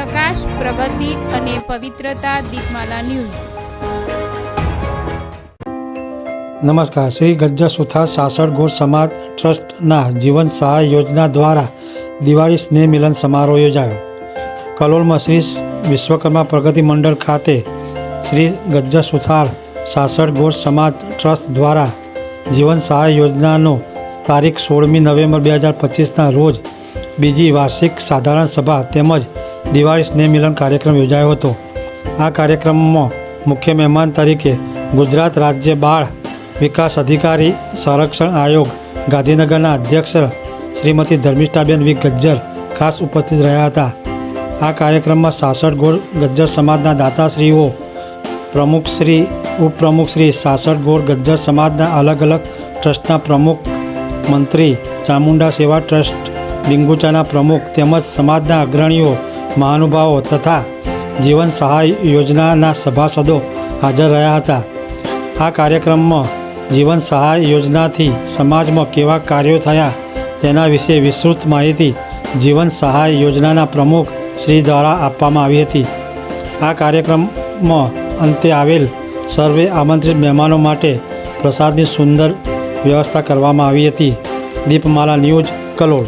વિકાસ પ્રગતિ અને પવિત્રતા દીપમાલા ન્યૂઝ. નમસ્કાર. શ્રી ગજ્જ સુથાર સાસણ ગોર સમાજ ટ્રસ્ટના જીવન સહાય યોજના દ્વારા દિવાળી સ્નેહ મિલન સમારોહ યોજાયો. કલોલમાં શ્રી વિશ્વકર્મા પ્રગતિ મંડળ ખાતે શ્રી ગજ્જ સુથાર સાસણ ગોર સમાજ ટ્રસ્ટ દ્વારા જીવન સહાય યોજનાનો તારીખ સોળમી નવેમ્બર બે હજાર પચીસના રોજ બીજી વાર્ષિક સાધારણ સભા તેમજ દિવાળી સ્નેહ મિલન કાર્યક્રમ યોજાયો હતો. આ કાર્યક્રમમાં મુખ્ય મહેમાન તરીકે ગુજરાત રાજ્ય બાળ વિકાસ અધિકારી સંરક્ષણ આયોગ ગાંધીનગરના અધ્યક્ષ શ્રીમતી ધર્મિષ્ઠાબેન વી. ગજ્જર ખાસ ઉપસ્થિત રહ્યા હતા. આ કાર્યક્રમમાં સાસઠ ગોળ ગજ્જર સમાજના દાતાશ્રીઓ પ્રમુખશ્રી ઉપપ્રમુખશ્રી સાસઠ ગોળ ગજ્જર સમાજના અલગ અલગ ટ્રસ્ટના પ્રમુખ મંત્રી, ચામુંડા સેવા ટ્રસ્ટ, ડિંગુચાના પ્રમુખ તેમજ સમાજના અગ્રણીઓ મહાનુભાવો તથા જીવન સહાય યોજનાના સભાસદો હાજર રહ્યા હતા. આ કાર્યક્રમમાં જીવન સહાય યોજનાથી સમાજમાં કેવા કાર્યો થયા તેના વિશે વિસ્તૃત માહિતી જીવન સહાય યોજનાના પ્રમુખ શ્રી દ્વારા આપવામાં આવી હતી. આ કાર્યક્રમમાં અંતે આવેલ સર્વે આમંત્રિત મહેમાનો માટે પ્રસાદની સુંદર વ્યવસ્થા કરવામાં આવી હતી. દીપમાલા ન્યૂઝ કલોલ.